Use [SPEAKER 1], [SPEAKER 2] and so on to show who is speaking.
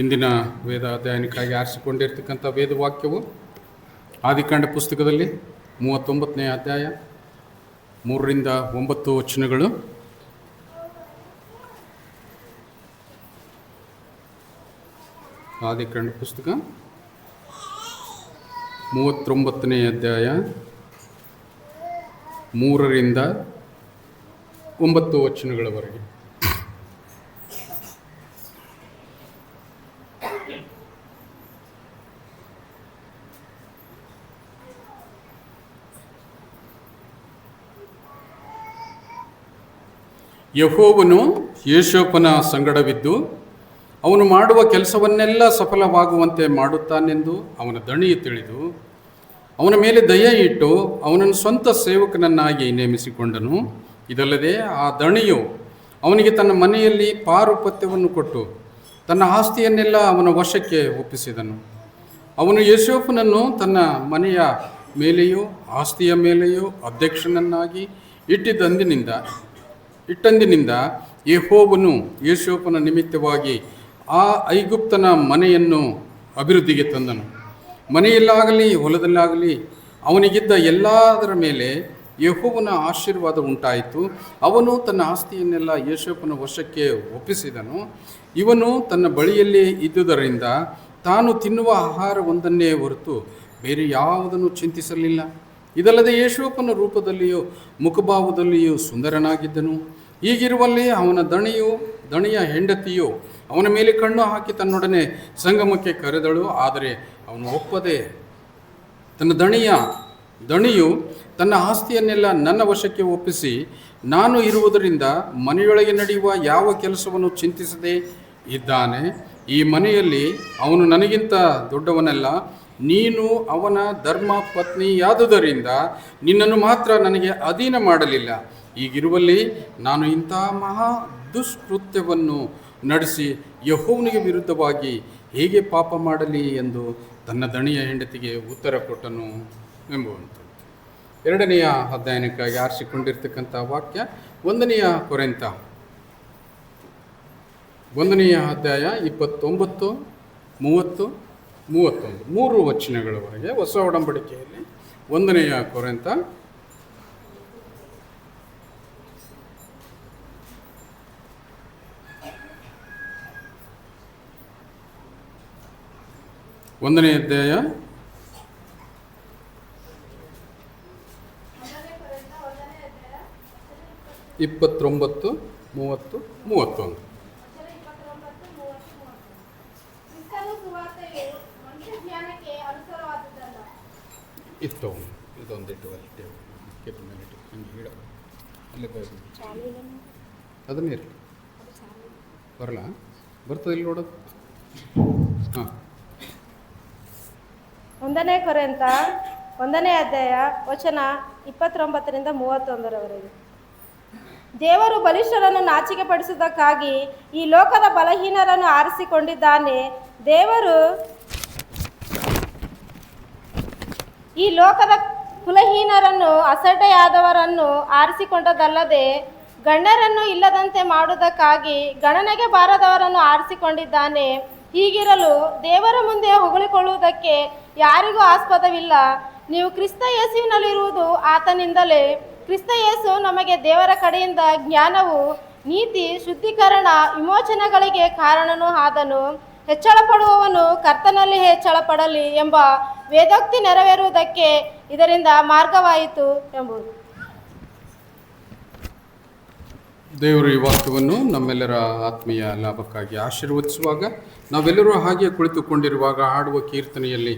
[SPEAKER 1] ಇಂದಿನ ವೇದ ಅಧ್ಯಯನಕ್ಕಾಗಿ ಆರಿಸಿಕೊಂಡಿರ್ತಕ್ಕಂಥ ವೇದವಾಕ್ಯವು ಆದಿಕಾಂಡ ಪುಸ್ತಕದಲ್ಲಿ ಮೂವತ್ತೊಂಬತ್ತನೇ ಅಧ್ಯಾಯ, ಮೂರರಿಂದ ಒಂಬತ್ತು ವಚನಗಳು. ಆದಿಕಾಂಡ ಪುಸ್ತಕ, ಮೂವತ್ತೊಂಬತ್ತನೇ ಅಧ್ಯಾಯ, ಮೂರರಿಂದ ಒಂಬತ್ತು ವಚನಗಳವರೆಗೆ. ಯಹೋವನು ಯೇಶೋಪನ ಸಂಗಡವಿದ್ದು, ಅವನು ಮಾಡುವ ಕೆಲಸವನ್ನೆಲ್ಲ ಸಫಲವಾಗುವಂತೆ ಮಾಡುತ್ತಾನೆಂದು ಅವನ ದಣಿಯು ತಿಳಿದು, ಅವನ ಮೇಲೆ ದಯ ಇಟ್ಟು ಅವನನ್ನು ಸ್ವಂತ ಸೇವಕನನ್ನಾಗಿ ನೇಮಿಸಿಕೊಂಡನು. ಇದಲ್ಲದೆ ಆ ದಣಿಯು ಅವನಿಗೆ ತನ್ನ ಮನೆಯಲ್ಲಿ ಪಾರುಪತ್ಯವನ್ನು ಕೊಟ್ಟು ತನ್ನ ಆಸ್ತಿಯನ್ನೆಲ್ಲ ಅವನ ವಶಕ್ಕೆ ಒಪ್ಪಿಸಿದನು. ಅವನು ಯಶೋಫನನ್ನು ತನ್ನ ಮನೆಯ ಮೇಲೆಯೋ, ಆಸ್ತಿಯ ಮೇಲೆಯೋ ಅಧ್ಯಕ್ಷನನ್ನಾಗಿ ಇಟ್ಟಿದ್ದಂದಿನಿಂದ ಇಟ್ಟಂದಿನಿಂದ ಯೆಹೋವನು ಯೇಸೋಪನ ನಿಮಿತ್ತವಾಗಿ ಆ ಐಗುಪ್ತನ ಮನೆಯನ್ನು ಅಭಿವೃದ್ಧಿಗೆ ತಂದನು. ಮನೆಯಲ್ಲಾಗಲಿ, ಹೊಲದಲ್ಲಾಗಲಿ ಅವನಿಗಿದ್ದ ಎಲ್ಲದರ ಮೇಲೆ ಯೆಹೋವನ ಆಶೀರ್ವಾದ ಉಂಟಾಯಿತು. ಅವನು ತನ್ನ ಆಸ್ತಿಯನ್ನೆಲ್ಲ ಯೇಸೋಪನ ವಶಕ್ಕೆ ಒಪ್ಪಿಸಿದನು. ಇವನು ತನ್ನ ಬಳಿಯಲ್ಲಿ ಇದ್ದುದರಿಂದ ತಾನು ತಿನ್ನುವ ಆಹಾರ ಒಂದನ್ನೇ ಹೊರತು ಬೇರೆ ಯಾವುದನ್ನು ಚಿಂತಿಸಲಿಲ್ಲ. ಇದಲ್ಲದೆ ಯೇಶುವಪ್ಪನ ರೂಪದಲ್ಲಿಯೂ ಮುಖಭಾವದಲ್ಲಿಯೂ ಸುಂದರನಾಗಿದ್ದನು. ಈಗಿರುವಲ್ಲಿ ಅವನ ದಣಿಯು, ದಣಿಯ ಹೆಂಡತಿಯು ಅವನ ಮೇಲೆ ಕಣ್ಣು ಹಾಕಿ ತನ್ನೊಡನೆ ಸಂಗಮಕ್ಕೆ ಕರೆದಳು. ಆದರೆ ಅವನು ಒಪ್ಪದೆ ತನ್ನ ದಣಿಯ, ದಣಿಯು ತನ್ನ ಆಸ್ತಿಯನ್ನೆಲ್ಲ ನನ್ನ ವಶಕ್ಕೆ ಒಪ್ಪಿಸಿ, ನಾನು ಇರುವುದರಿಂದ ಮನೆಯೊಳಗೆ ನಡೆಯುವ ಯಾವ ಕೆಲಸವನ್ನು ಚಿಂತಿಸದೆ ಇದ್ದಾನೆ? ಈ ಮನೆಯಲ್ಲಿ ಅವನು ನನಗಿಂತ ದೊಡ್ಡವನಲ್ಲ, ನೀನು ಅವನ ಧರ್ಮ ಪತ್ನಿಯಾದುದರಿಂದ ನಿನ್ನನ್ನು ಮಾತ್ರ ನನಗೆ ಅಧೀನ ಮಾಡಲಿಲ್ಲ. ಈಗಿರುವಲ್ಲಿ ನಾನು ಇಂಥ ಮಹಾ ದುಷ್ಕೃತ್ಯವನ್ನು ನಡೆಸಿ ಯಹೋವನಿಗೆ ವಿರುದ್ಧವಾಗಿ ಹೇಗೆ ಪಾಪ ಮಾಡಲಿ ಎಂದು ತನ್ನ ದಣಿಯ ಹೆಂಡತಿಗೆ ಉತ್ತರ ಕೊಟ್ಟನು ಎಂಬುವಂಥದ್ದು. ಎರಡನೆಯ ಅಧ್ಯಯನಕ್ಕಾಗಿ ಆರಿಸಿಕೊಂಡಿರ್ತಕ್ಕಂಥ ವಾಕ್ಯ ಒಂದನೆಯ ಕೊರೆಂತ. ಒಂದನೆಯ ಅಧ್ಯಾಯ ಇಪ್ಪತ್ತೊಂಬತ್ತು, ಮೂವತ್ತು, ಮೂವತ್ತೊಂದು. ಮೂರು ವಚನಗಳವರೆಗೆ ಹೊಸ ಒಡಂಬಡಿಕೆಯಲ್ಲಿ ಒಂದನೆಯ ಕೊರೆಂತ. ಒಂದನೇ ಅಧ್ಯಾಯ. ಇಪ್ಪತ್ತೊಂಬತ್ತು, ಮೂವತ್ತು, ಮೂವತ್ತೊಂದು. ಇತ್ತು. ಇದೊಂದಿಟ್ಟು ಅಷ್ಟೇ. ಮೇಲೆ ಇಟ್ಟು ಹಿಂಗೆ ಹಿಡ ಅಲ್ಲೇ ಬೈಬಲ್ ಅದನ್ನೇ ಇರಲಿ ಬರಲ್ಲ ಬರ್ತದೆ ಇಲ್ಲಿ ನೋಡೋದು ಹಾಂ.
[SPEAKER 2] ಒಂದನೇ ಕೊರೆಂತ ಒಂದನೇ ಅಧ್ಯಾಯ ವಚನ ಇಪ್ಪತ್ತೊಂಬತ್ತರಿಂದ ಮೂವತ್ತೊಂದರವರೆಗೆ. ದೇವರು ಬಲಿಷ್ಠರನ್ನು ನಾಚಿಕೆ ಪಡಿಸುವುದಕ್ಕಾಗಿ ಈ ಲೋಕದ ಬಲಹೀನರನ್ನು ಆರಿಸಿಕೊಂಡಿದ್ದಾನೆ. ದೇವರು ಈ ಲೋಕದ ಕುಲಹೀನರನ್ನು, ಅಸಡ್ಡೆಯಾದವರನ್ನು ಆರಿಸಿಕೊಂಡದಲ್ಲದೆ ಗಣ್ಯರನ್ನು ಇಲ್ಲದಂತೆ ಮಾಡುವುದಕ್ಕಾಗಿ ಗಣನೆಗೆ ಬಾರದವರನ್ನು ಆರಿಸಿಕೊಂಡಿದ್ದಾನೆ. ಹೀಗಿರಲು ದೇವರ ಮುಂದೆ ಹೊಗಳಿಕೊಳ್ಳುವುದಕ್ಕೆ ಯಾರಿಗೂ ಆಸ್ಪದವಿಲ್ಲ. ನೀವು ಕ್ರಿಸ್ತ ಯೇಸುವಿನಲ್ಲಿರುವುದು ಆತನಿಂದಲೇ. ಕ್ರಿಸ್ತ ಯೇಸು ನಮಗೆ ದೇವರ ಕಡೆಯಿಂದ ಜ್ಞಾನವು, ನೀತಿ, ಶುದ್ಧೀಕರಣ, ವಿಮೋಚನೆಗಳಿಗೆ ಕಾರಣನೂ ಆದನು. ಹೆಚ್ಚಳ ಪಡುವವನು ಕರ್ತನಲ್ಲಿ ಹೆಚ್ಚಳ ಪಡಲಿ ಎಂಬ ವೇದೋಕ್ತಿ ನೆರವೇರುವುದಕ್ಕೆ ಇದರಿಂದ ಮಾರ್ಗವಾಯಿತು ಎಂಬುದು.
[SPEAKER 1] ದೇವರು ಈ ವಾಕ್ಯವನ್ನು ನಮ್ಮೆಲ್ಲರ ಆತ್ಮೀಯ ಲಾಭಕ್ಕಾಗಿ ಆಶೀರ್ವದಿಸುವಾಗ ನಾವೆಲ್ಲರೂ ಹಾಗೆ ಕುಳಿತುಕೊಂಡಿರುವಾಗ ಹಾಡುವ ಕೀರ್ತನೆಯಲ್ಲಿ